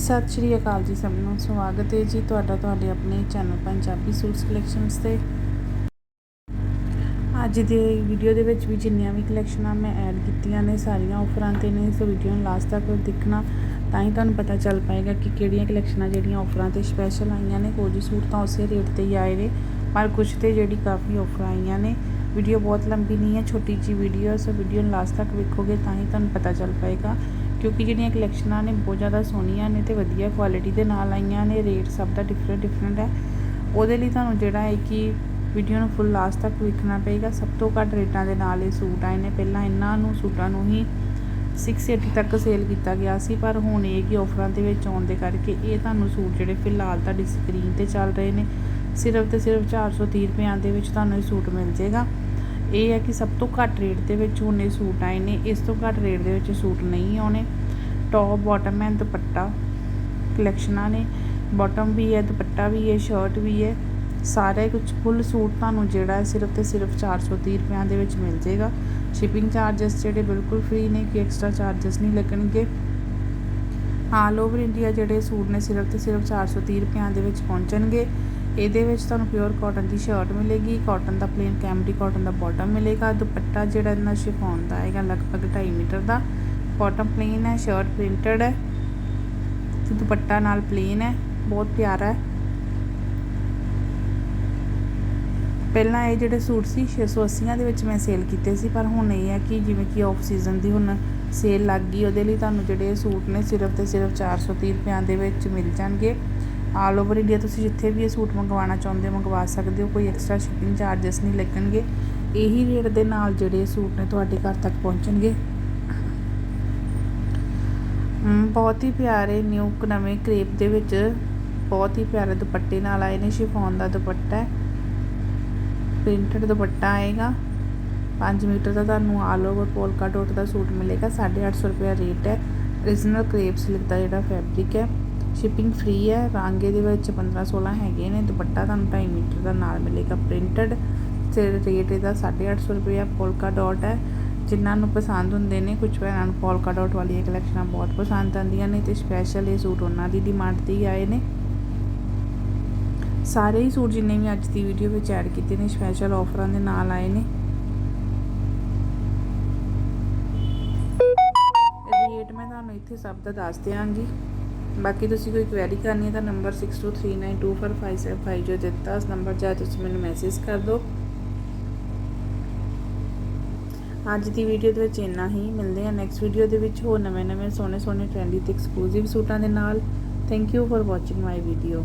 ਸਤਿ ਸ਼੍ਰੀ ਅਕਾਲ ਜੀ ਸਭ ਨੂੰ, ਸਵਾਗਤ ਹੈ ਜੀ ਤੁਹਾਡਾ ਤੁਹਾਡੇ ਆਪਣੇ ਚੈਨਲ ਪੰਜਾਬੀ ਸੂਟਸ ਕਲੈਕਸ਼ਨਸ ਤੇ। ਅੱਜ ਦੇ ਵੀਡੀਓ ਦੇ ਵਿੱਚ ਵੀ ਜਿੰਨੀਆਂ ਵੀ ਕਲੈਕਸ਼ਨਾਂ ਮੈਂ ਐਡ ਕੀਤੀਆਂ ਨੇ, ਸਾਰੀਆਂ ਆਫਰਾਂ ਤੇ ਨੇ ਸੋ ਵੀਡੀਓ ਨੂੰ ਲਾਸਟ ਤੱਕ ਦੇਖਣਾ, ਤਾਂ ਹੀ ਤੁਹਾਨੂੰ ਪਤਾ ਚੱਲ ਪਾਏਗਾ ਕਿ ਕਿਹੜੀਆਂ ਕਲੈਕਸ਼ਨਾਂ ਜਿਹੜੀਆਂ ਆਫਰਾਂ ਤੇ ਸਪੈਸ਼ਲ ਆਈਆਂ ਨੇ ਕੁਝ ਸੂਟ ਤਾਂ ਉਸੇ ਰੇਟ ਤੇ ਹੀ ਆਏ ਨੇ, ਪਰ ਕੁਝ ਤੇ ਜਿਹੜੀ ਕਾਫੀ ਆਫਰ ਆਈਆਂ ਨੇ ਵੀਡੀਓ ਬਹੁਤ ਲੰਬੀ ਨਹੀਂ ਹੈ, ਛੋਟੀ ਜੀ ਵੀਡੀਓ ਸੋ ਵੀਡੀਓ ਨੂੰ ਲਾਸਟ ਤੱਕ ਵੇਖੋਗੇ ਤਾਂ ਹੀ ਤੁਹਾਨੂੰ ਪਤਾ ਚੱਲ ਪਾਏਗਾ ਕਿਉਂਕਿ ਜਿਹੜੀਆਂ ਕਲੈਕਸ਼ਨਾਂ ਨੇ ਬਹੁਤ ਜ਼ਿਆਦਾ ਸੋਹਣੀਆਂ ਨੇ ਤੇ ਵਧੀਆ ਕੁਆਲਿਟੀ ਦੇ ਨਾਲ ਆਈਆਂ ਨੇ ਰੇਟ ਸਭ ਦਾ ਡਿਫਰੈਂਟ ਡਿਫਰੈਂਟ ਹੈ। ਉਹਦੇ ਲਈ ਤੁਹਾਨੂੰ ਜਿਹੜਾ ਹੈ ਕਿ ਵੀਡੀਓ ਨੂੰ ਫੁੱਲ ਲਾਸਟ ਤੱਕ ਵੇਖਣਾ ਪਏਗਾ। ਸਭ ਤੋਂ ਘੱਟ ਰੇਟਾਂ ਦੇ ਨਾਲ ਇਹ ਸੂਟ ਆਏ ਨੇ। ਪਹਿਲਾਂ ਇਹਨਾਂ ਨੂੰ ਸੂਟਾਂ ਨੂੰ ਹੀ 680 ਤੱਕ ਸੇਲ ਕੀਤਾ ਗਿਆ ਸੀ, ਪਰ ਹੁਣ ਇਹ ਕਿ ਆਫਰਾਂ ਦੇ ਵਿੱਚ ਆਉਣ ਦੇ ਕਰਕੇ ਇਹ ਤੁਹਾਨੂੰ ਸੂਟ ਜਿਹੜੇ ਫਿਲਹਾਲ ਤੁਹਾਡੀ ਸਕਰੀਨ ਤੇ ਚੱਲ ਰਹੇ ਨੇ, ਸਿਰਫ ਤੇ ਸਿਰਫ 430 ਰੁਪਿਆਂ ਦੇ ਵਿੱਚ ਤੁਹਾਨੂੰ ਇਹ ਸੂਟ ਮਿਲ ਜਾਏਗਾ। ਇਹ ਹੈ ਕਿ ਸਭ ਤੋਂ ਘੱਟ ਰੇਟ ਦੇ ਵਿੱਚ ਹੁਣੇ ਸੂਟ ਆਏ ਨੇ। ਇਸ ਤੋਂ ਘੱਟ ਰੇਟ ਦੇ ਵਿੱਚ ਸੂਟ ਨਹੀਂ ਆਉਣੇ ਟੌਪ ਬਾਟਮ ਐਂਡ ਦੁਪੱਟਾ ਕਲੈਕਸ਼ਨਾਂ ਨੇ। ਬਾਟਮ ਵੀ ਹੈ, ਦੁਪੱਟਾ ਵੀ ਹੈ ਸ਼ਰਟ ਵੀ ਹੈ। ਸਾਰੇ ਕੁਝ ਫੁੱਲ ਸੂਟ ਤੁਹਾਨੂੰ ਜਿਹੜਾ ਹੈ ਸਿਰਫ ਤੇ ਸਿਰਫ 430 ਰੁਪਿਆਂ ਦੇ ਵਿੱਚ ਮਿਲ ਜੇਗਾ ਸ਼ਿਪਿੰਗ ਚਾਰजेस ਜਿਹੜੇ ਬਿਲਕੁਲ ਫ੍ਰੀ ਨੇ ਕਿ ਐਕਸਟਰਾ ਚਾਰजेस ਨਹੀਂ ਲੱਗਣਗੇ। ਆਲ ਓਵਰ ਇੰਡੀਆ ਜਿਹੜੇ ਸੂਟ ਨੇ ਸਿਰਫ ਤੇ ਸਿਰਫ 430 ਰੁਪਿਆਂ ਦੇ ਵਿੱਚ ਪਹੁੰਚਣਗੇ। ਇਹਦੇ ਵਿੱਚ ਤੁਹਾਨੂੰ ਪਿਓਰ ਕਾਟਨ ਦੀ ਸ਼ਰਟ ਮਿਲੇਗੀ ਕਾਟਨ ਦਾ ਪਲੇਨ ਕੈਮਰੀ ਕਾਟਨ ਦਾ ਬਾਟਮ ਮਿਲੇਗਾ, ਦੁਪੱਟਾ ਜਿਹੜਾ ਇਹਨਾਂ ਸ਼ਿਫੋਨ ਦਾ ਆਏਗਾ ਲਗਭਗ 2.5 ਮੀਟਰ ਦਾ ਬਾਟਮ ਪਲੇਨ ਹੈ ਸ਼ਰਟ ਪ੍ਰਿੰਟਡ ਹੈ, ਤੇ ਦੁਪੱਟਾ ਨਾਲ ਪਲੇਨ ਹੈ, ਬਹੁਤ ਪਿਆਰਾ ਹੈ। ਪਹਿਲਾਂ ਇਹ ਜਿਹੜੇ ਸੂਟ ਸੀ 680 ਦੇ ਵਿੱਚ ਮੈਂ ਸੇਲ ਕੀਤੇ ਸੀ, ਪਰ ਹੁਣ ਇਹ ਹੈ ਕਿ ਜਿਵੇਂ ਕਿ ਆਫ ਸੀਜ਼ਨ ਦੀ ਹੁਣ ਸੇਲ ਲੱਗ ਗਈ, ਉਹਦੇ ਲਈ ਤੁਹਾਨੂੰ ਜਿਹੜੇ ਸੂਟ ਨੇ, ਸਿਰਫ ਤੇ ਸਿਰਫ 430 ਰੁਪਿਆਂ ਦੇ ਵਿੱਚ ਮਿਲ ਜਾਣਗੇ। ਆਲ ਓਵਰ ਇੰਡੀਆ ਤੁਸੀਂ ਜਿੱਥੇ ਵੀ ਇਹ ਸੂਟ ਮੰਗਵਾਉਣਾ ਚਾਹੁੰਦੇ ਹੋ, ਮੰਗਵਾ ਸਕਦੇ ਹੋ, ਕੋਈ ਐਕਸਟਰਾ ਸ਼ਿਪਿੰਗ ਚਾਰजेस ਨਹੀਂ ਲੱਗਣਗੇ। ਇਹੀ ਰੇਟ ਦੇ ਨਾਲ ਜਿਹੜੇ ਸੂਟ ਨੇ ਤੁਹਾਡੇ ਘਰ ਤੱਕ ਪਹੁੰਚਣਗੇ। ਬਹੁਤ ਹੀ ਪਿਆਰੇ ਨਿਊ ਨਵੇਂ ਕ੍ਰੇਪ ਦੇ ਵਿੱਚ ਬਹੁਤ ਹੀ ਪਿਆਰੇ ਦੁਪੱਟੇ ਨਾਲ ਆਏ ਨੇ ਸ਼ਿਫੋਨ ਦਾ ਦੁਪੱਟਾ ਹੈ। ਪ੍ਰਿੰਟਡ ਦੁਪੱਟਾ ਆਏਗਾ। 5 ਮੀਟਰ ਦਾ ਤੁਹਾਨੂੰ ਆਲ ਓਵਰ ਪੋਲਕਾ ਡੋਟ ਦਾ ਸੂਟ ਮਿਲੇਗਾ 850 ਰੁਪਏ ਰੇਟ ਹੈ। Origignal ਕ੍ਰੇਪ ਸਿਲਕ ਦਾ ਜਿਹੜਾ ਫੈਬਰਿਕ ਹੈ ਸ਼ਿਪਿੰਗ ਫ੍ਰੀ ਹੈ। ਰਾਂਗੇ ਦੇ ਵਿੱਚ 15 16 ਹੈਗੇ ਨੇ। ਦੁਪੱਟਾ ਤੁਹਾਨੂੰ 2.5 ਮੀਟਰ ਦਾ ਨਾਲ ਮਿਲੇਗਾ। ਪ੍ਰਿੰਟਡ ਤੇ ਰੇਟ ਇਹਦਾ 850 ਰੁਪਏ ਪੋਲਕਾ ਡਾਟ ਹੈ। ਜਿਨ੍ਹਾਂ ਨੂੰ ਪਸੰਦ ਹੁੰਦੇ ਨੇ, ਕੁਝ ਭੈਣਾਂ ਨੂੰ ਪੋਲਕਾ ਡਾਟ ਵਾਲੀਆਂ ਕਲੈਕਸ਼ਨਾਂ ਬਹੁਤ ਪਸੰਦ ਆਉਂਦੀਆਂ ਨੇ ਤੇ ਸਪੈਸ਼ਲ ਇਹ ਸੂਟ ਉਹਨਾਂ ਦੀ ਡਿਮਾਂਡ ਤੇ ਹੀ ਆਏ ਨੇ। ਸਾਰੇ ਹੀ ਸੂਟ ਜਿੰਨੇ ਵੀ ਅੱਜ ਦੀ ਵੀਡੀਓ ਵਿੱਚ ਐਡ ਕੀਤੇ ਨੇ ਸਪੈਸ਼ਲ ਆਫਰਾਂ ਦੇ ਨਾਲ ਆਏ ਨੇ। ਰੇਟ ਮੈਂ ਤੁਹਾਨੂੰ ਇੱਥੇ ਸਭ ਦਾ ਦੱਸ ਦਿਆਂਗੀ। ਬਾਕੀ ਤੁਸੀਂ ਕੋਈ ਕੁਐਰੀ ਕਰਨੀ ਹੈ ਤਾਂ ਨੰਬਰ 6239245755 ਜੋ ਦਿੱਤਾ, ਉਸ ਨੰਬਰ ਜਾ ਤੁਸੀਂ ਮੈਨੂੰ ਮੈਸੇਜ ਕਰ ਦਿਓ। ਅੱਜ ਦੀ ਵੀਡੀਓ ਦੇ ਵਿੱਚ ਇੰਨਾ ਹੀ। ਮਿਲਦੇ ਹਾਂ ਨੈਕਸਟ ਵੀਡੀਓ ਦੇ ਵਿੱਚ ਹੋਰ ਨਵੇਂ ਨਵੇਂ ਸੋਹਣੇ ਸੋਹਣੇ ਟ੍ਰੈਂਡੀ ਤੇ ਐਕਸਕਲੂਸਿਵ ਸੂਟਾਂ ਦੇ ਨਾਲ। Thank you for watching my video